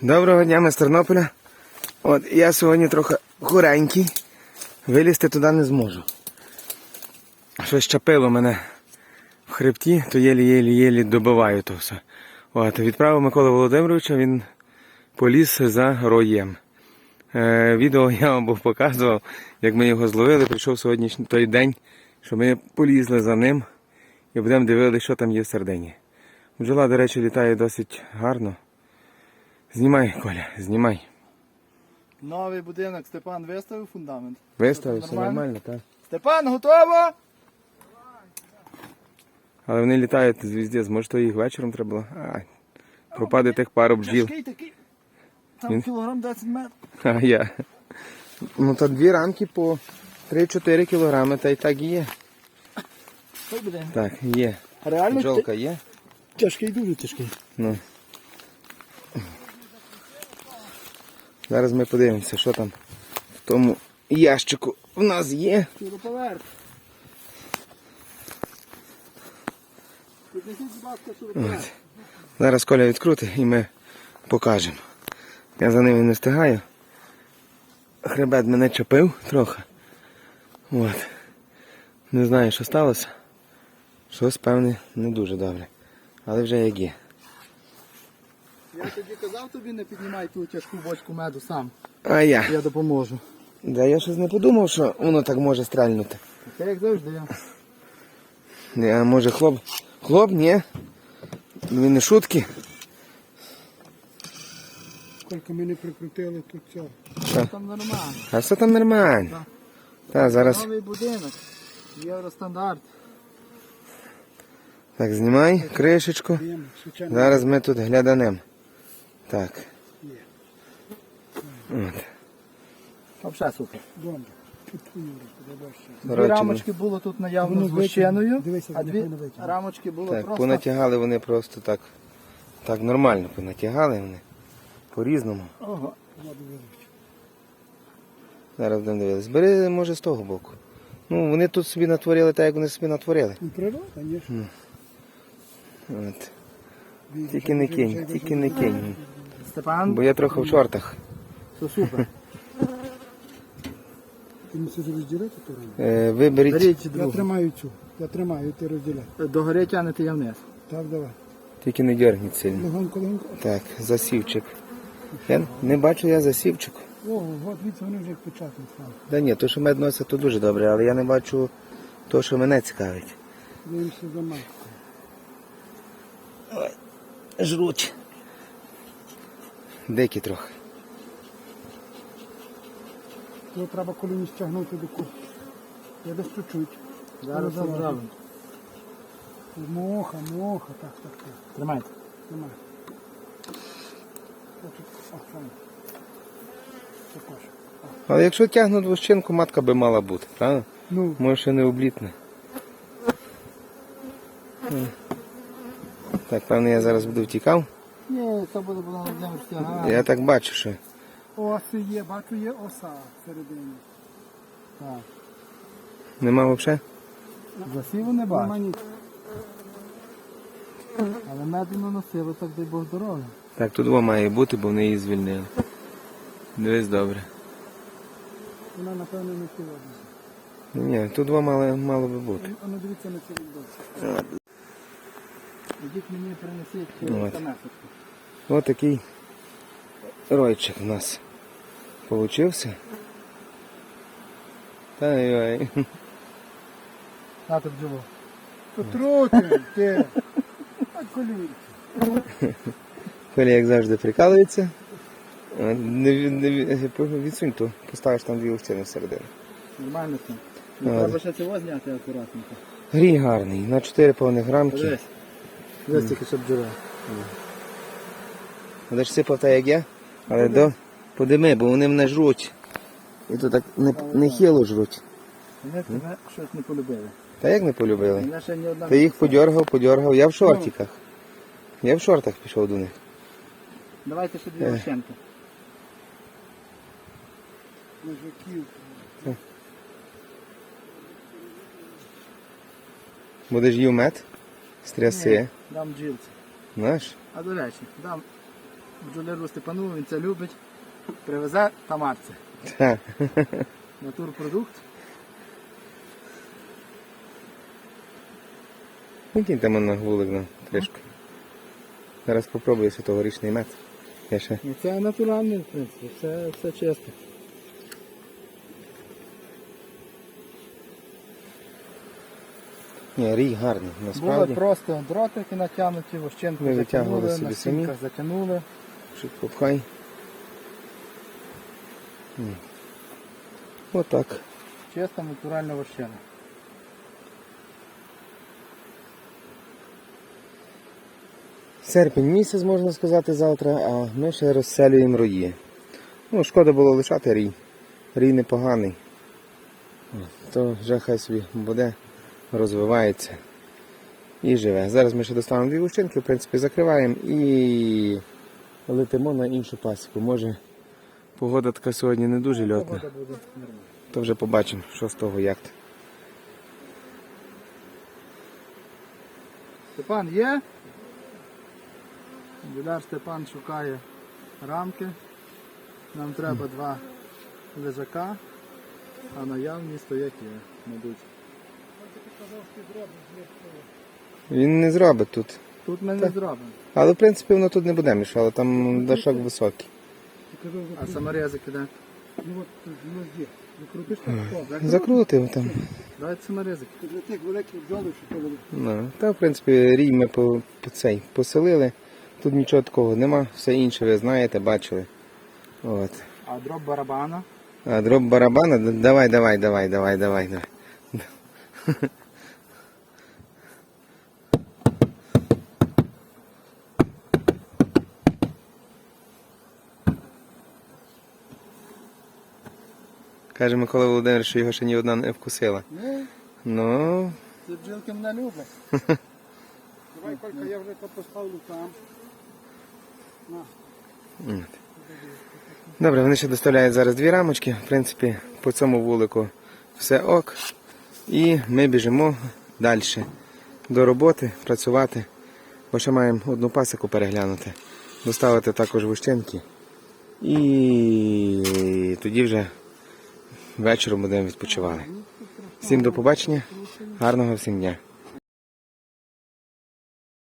Доброго дня, ми з Тернополя. От я сьогодні трохи хуренький. Вилізти туди не зможу. Щось чапило мене в хребті, то єлі-єлі-єлі добиваю то все. От, відправив Микола Володимировича, він поліз за роєм. Е, відео я вам був показував, як ми його зловили. Прийшов сьогоднішній той день, що ми полізли за ним і будемо дивитися, що там є в середині. Бджола, до речі, літає досить гарно. Знімай, Коля, знімай. Новий будинок Степан виставив фундамент. Виставив, все Нормально? так. Степан, готово? Але вони літають звіздець, може то їх вечором треба було. А, пропаде тих пару бджіл. Тяжкий такий. Там Він- кілограм 10 метрів. А я. Ну то дві рамки по 3-4 кілограми, та й так і є. Той буде. Так, є. Реально Бджолка є. тя- тяжкий, дуже тяжкий. Ну. Зараз ми подивимося, що там в тому ящику в нас є. Шуруповерт. Шуруповерт. Зараз Коля відкрутить і ми покажемо. Я за ними не встигаю. Хребет мене чепив трохи. От. Не знаю, що сталося. Щось, певне, не дуже добре. Але вже як є. Я тоді казав тобі, не піднімай ту тяжку бочку меду сам. А я. Я допоможу. Да я щось не подумав, що воно так може стрельнути. Це як завжди. Я, може хлоп. Хлоп, ні. Він не шутки. Скільки ми не прикрутили тут цього. Там нормально. А все там нормально. Так, зараз. Новий будинок. Євростандарт. Так, знімай кришечку. Зараз ми тут гляданем. Так. От. Взагалі супер. добре. Дві Коротше, рамочки було тут наявно Воно з вощеною. Дивися, а дві воно витягне. рамочки було Так, просто понатягали вони просто так. Так нормально понатягали вони. По-різному. Ого. Зараз будемо дивитися. Бери, може, з того боку. Ну, вони тут собі натворили так, як вони собі натворили. Ну, природа, звісно. От. Тільки не кинь, тільки не кинь. Степан, Бо я трохи в чортах. це супер. Ти мусиш розділити ту раму. Е, виберіть. Беріть Я другу. тримаю цю. Я тримаю, ти розділяй. До гори тягнете я вниз. Так, давай. Тільки не дергніть сильно. Легонько, легонько. Так, засівчик. Я не бачу я засівчик. О, от дивіться, вони вже як печатають стали. Да ні, то, що мед носить, то дуже добре, але я не бачу то, що мене цікавить. Дивимося за матку. Жруть. Дикі трохи. Його треба коліні стягнути до купи. Я десь чуть-чуть. Зараз все зробимо. Моха, моха, так, так, так. Тримайте. Також. Але якщо тягнуть вощинку, матка би мала бути, правда? Ну, Може ще не облітне. Так, певно, я зараз буду втікав. Ні, це буде було на день встигати. Я так бачу, що. оси є, бачу, є оса всередині. Так. Нема взагалі? Засіву не Нема бачу. ні. Але медленно носили, так дай Бог здоров'я. Так, тут два має бути, бо вони її звільнили. Дивись добре. Вона, напевно, не сьогодні. Ні, тут два мало, мало би бути. А ну дивіться на відборці. Ідіть мені принесіть От. канесочку. Ось такий ройчик у нас получився. Та ой. Нате бджолу. Потрути, ти. А колюй. Коля, як завжди, прикалується. А, Не, не, відсунь ту, поставиш там дві овчини всередину. Нормально. Ну, Треба ще цього зняти акуратненько. Грій гарний, на 4 повних грамки. Дивись тільки, щоб. Буде ж сипав так, як я, але до подими, бо вони мене жруть. І то так не, нехило жруть. Вони тебе щось не полюбили. Та як не полюбили? Ти їх подьоргав, подьоргав. Я в шортиках. Я в шортах пішов до них. Давайте ще дві Е. Мужиків. Будеш їв мед? Стряси. Дам бджілці. Знаєш? А до речі, дам бджоляру Степану, він це любить. Привезе тамарці. Натурпродукт. Який там на вулик на трішки. Зараз спробую ще тогорічний мед. Я ще Ну це натуральне, в принципі, все, все чисто. Ні, рій гарний, Були насправді. просто дротики натягнуті, вощенку Ви витягували затягнули, собі на самі? стінках затягнули. Швидко пхай. Ні. Отак. Чиста натуральна вощина. Серпень місяць, можна сказати, завтра, а ми ще розселюємо рої. Ну, шкода було лишати рій. Рій непоганий. То вже хай собі буде, розвивається і живе. Зараз ми ще достанемо дві лущинки, в принципі, закриваємо і летимо на іншу пасіку. Може погода така сьогодні не дуже льотна, то вже побачимо, що з того як. то. Степан є? Біляр Степан шукає рамки. Нам треба два лежака, а наявні стоять є, мабуть. Він не зробить тут. Тут ми не зробимо. Але в принципі воно тут не буде мішало, там дашок високий. А саморези киде? ну от у нас є. Закрутиш так. Закрутив там. Давайте саморези. Ти для тих великих бджолів, що то. Ну, та в принципі рій ми по, по цей поселили. Тут нічого такого нема, все інше ви знаєте, бачили. От. А дроб барабана. А дроб барабана, давай, давай, давай, давай, давай, давай. Каже Микола Володимирович, що його ще ні одна не вкусила. Ну, Ну, ці бджілки мене люблять. Давай, Колька, я вже то поставлю там. На. Добре, вони ще доставляють зараз дві рамочки. В принципі, по цьому вулику все ок. І ми біжимо далі до роботи, працювати. Бо ще маємо одну пасику переглянути, доставити також вущенки. І тоді вже вечором будемо відпочивати. Всім до побачення, гарного всім дня.